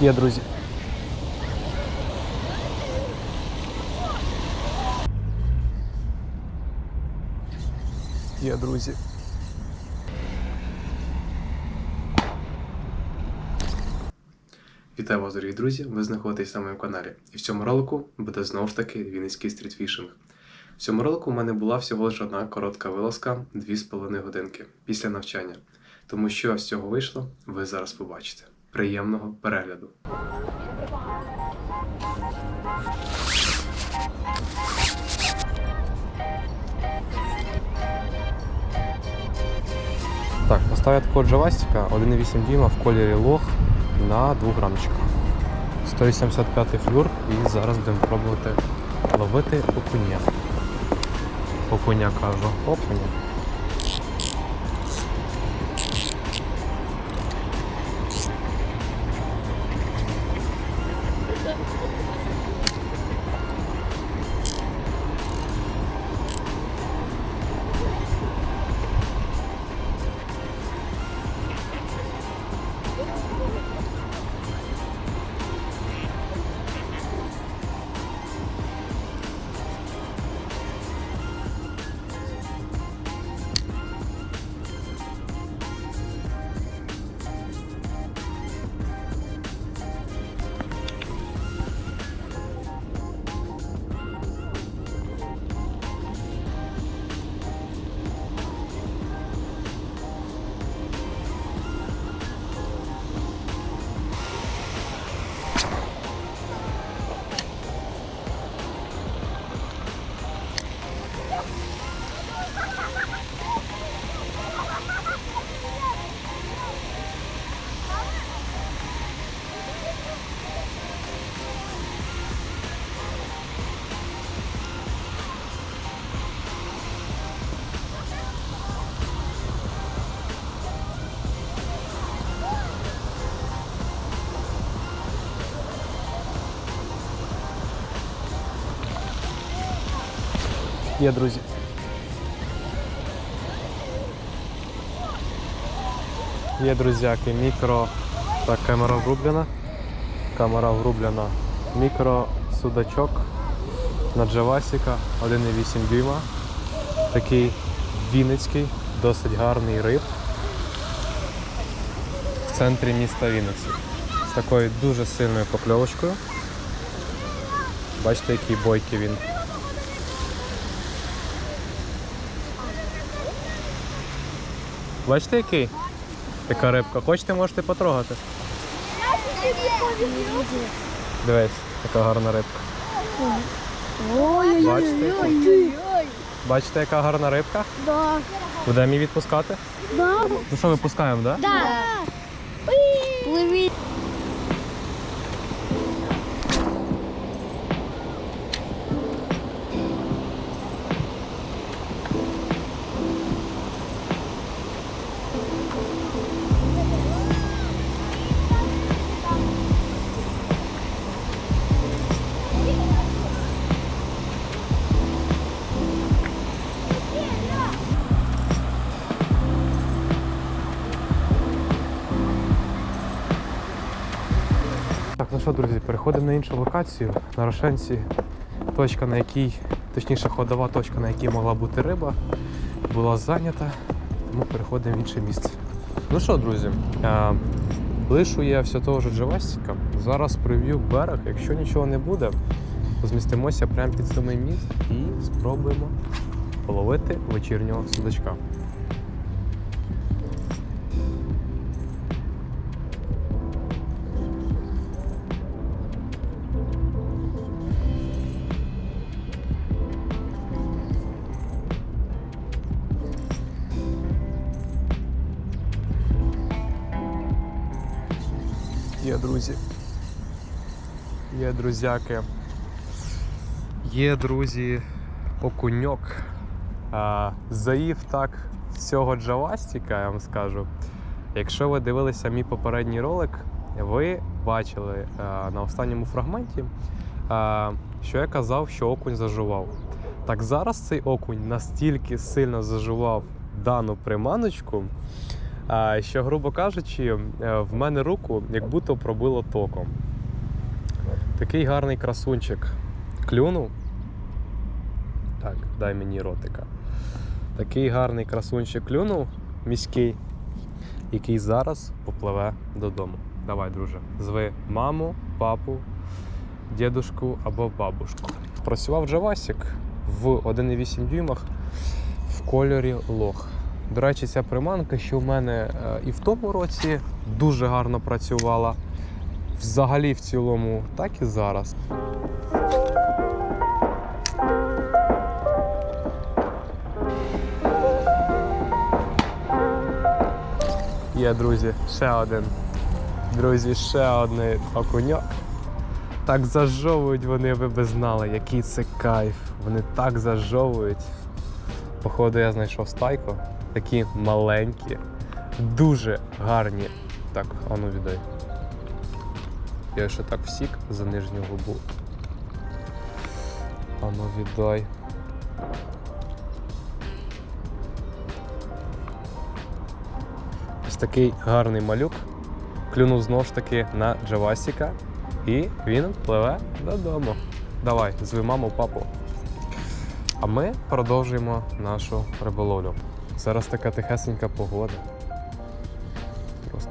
Є, друзі. Є, друзі. Вітаю вас, дорогі друзі! Ви знаходитесь на моєму каналі. І в цьому ролику буде знову ж таки Вінницький стрітфішинг. В цьому ролику у мене була всього лише одна коротка вилазка 2,5 годинки після навчання. Тому що з цього вийшло, ви зараз побачите. Приємного перегляду! Так, поставлю такого джавастика 1,8 дюйма в кольорі лох на 2 грамчиках. 185 флюр і зараз будемо пробувати ловити окуня. Окуня кажу. Окуня. Є, друзі. Є, друзяки, мікро. Так, камера врублена. Камера врублена. Мікро судачок на Джавасіка 1,8 дюйма. Такий вінницький, досить гарний риб. В центрі міста Вінниці. З такою дуже сильною покльовочкою. Бачите, який бойкий він. Бачите який? Така рибка. Хочете, можете потрогати. Дивись, яка гарна рибка. Бачите? Бачите, яка гарна рибка? Да. Будемо її відпускати? Да. Ну що, випускаємо, так? Да? Да. Пливи. Що, друзі, переходимо на іншу локацію. На Рошенці точка, на якій, точніше, ходова точка, на якій могла бути риба, була зайнята, тому переходимо в інше місце. Ну що, друзі, лишу я все того ж Джавастіка. Зараз прив'ю берег. Якщо нічого не буде, змістимося прямо під самий міст і спробуємо половити вечірнього судачка. Є, друзі. Є друзяки. Є, друзі, окуньок. А, заїв так цього джавастіка, я вам скажу. Якщо ви дивилися мій попередній ролик, ви бачили а, на останньому фрагменті, а, що я казав, що окунь зажував. Так зараз цей окунь настільки сильно зажував дану приманочку, що, грубо кажучи, е, в мене руку як будто пробило током. Такий гарний красунчик клюнув. Так, дай мені ротика. Такий гарний красунчик клюнув міський, який зараз попливе додому. Давай, друже, зви маму, папу, дідушку або бабушку. Працював Джавасік в 1,8 дюймах в кольорі лох. До речі, ця приманка, що в мене е, і в тому році дуже гарно працювала. Взагалі, в цілому, так і зараз. Є, друзі, ще один. Друзі, ще один окуньок. Так зажовують вони, ви би знали, який це кайф. Вони так зажовують. Походу, я знайшов стайку. Такі маленькі, дуже гарні. Так, ану віддай. Я ще так всік за нижню губу. Ану віддай. Ось такий гарний малюк. Клюнув знову ж таки на Джавасіка. І він пливе додому. Давай, зви маму, папу. А ми продовжуємо нашу риболовлю. Зараз така тихесенька погода. Просто.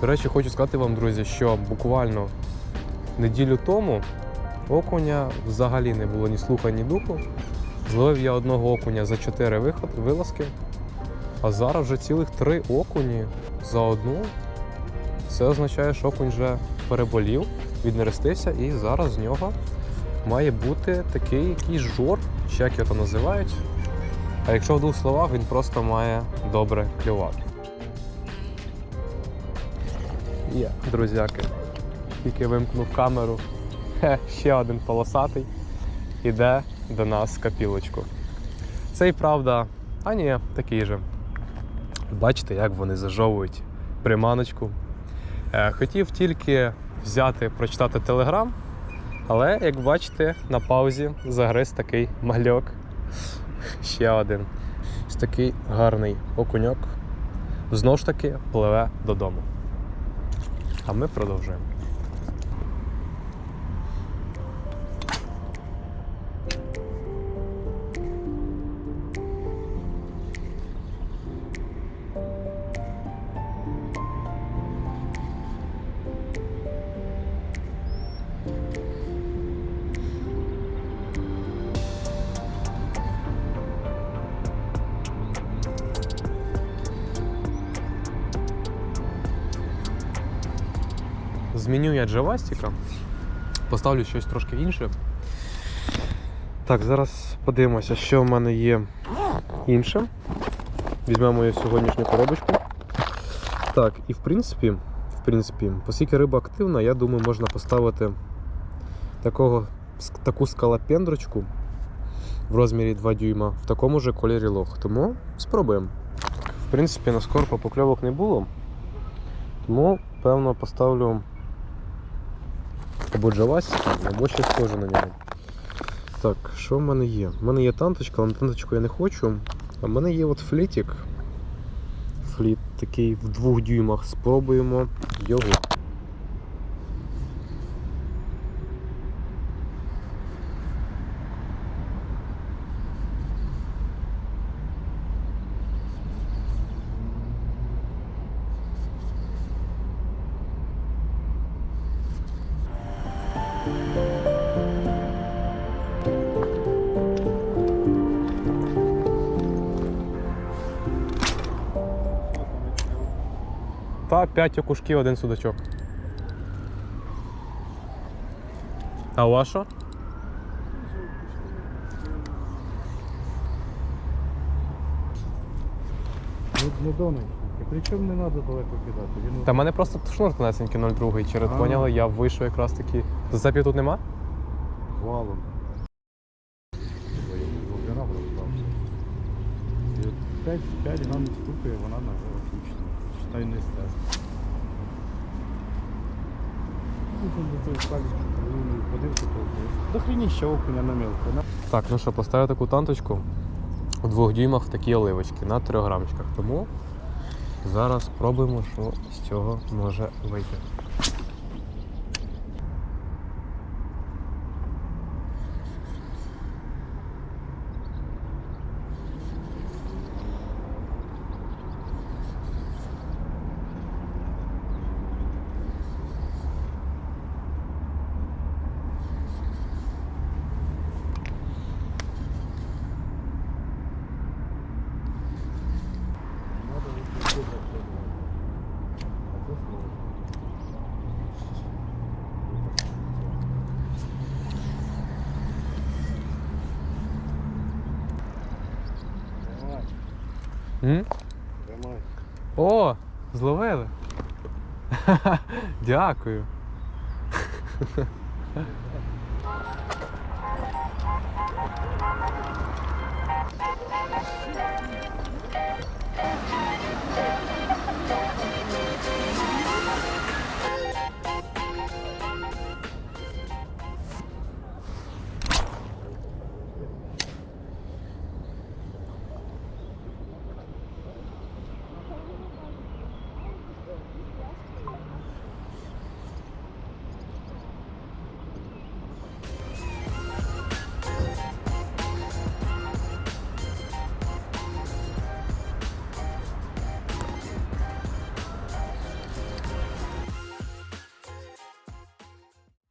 До речі, хочу сказати вам, друзі, що буквально неділю тому окуня взагалі не було ні слуха, ні духу. Зловив я одного окуня за 4 виход, вилазки, а зараз вже цілих 3 окуні за одну. Це означає, що окунь вже переболів, віднерестився, і зараз з нього має бути такий якийсь жор, чи як його там називають. А якщо в двох словах, він просто має добре клювати. Є, друзяки. Тільки вимкнув камеру. Хе, ще один полосатий іде до нас капілочку. Цей, правда, а ні, такий же. Бачите, як вони зажовують приманочку. Е, хотів тільки взяти, прочитати телеграм, але, як бачите, на паузі загриз такий мальок. Ще один. Ось такий гарний окуньок. Знову ж таки пливе додому. А ми продовжуємо. Зміню я джавастика, поставлю щось трошки інше. Так, зараз подивимося, що в мене є інше. Візьмемо мою сьогоднішню коробочку. Так, і в принципі, в принципі, оскільки риба активна, я думаю, можна поставити такого, таку скалопендрочку в розмірі 2 дюйма в такому же кольорі лох. Тому спробуємо. В принципі, на скорпа покльовок не було. Тому, певно, поставлю або джавасик, або щось схоже на нього. Так, що в мене є? У мене є танточка, але на танточку я не хочу. А в мене є от флітик. Фліт такий в двох дюймах. Спробуємо його. Та 5 окушків, один судачок. А у вас що? Не, не донечки. Причому не треба далеко кидати. Він Та в мене просто шнур тонесенький 0,2 через А. поняли, я вийшов якраз таки. Зацепів тут нема? валом. І от 5, 5 грам стукає, вона на отлично. й не. Ну, до до хрініща окуня на мілку. Так, ну що, поставив таку танточку у двох дюймах в такі оливочки на 3 грамчиках. Тому зараз спробуємо, що з цього може вийти. Тримай. О, зловили. Дякую.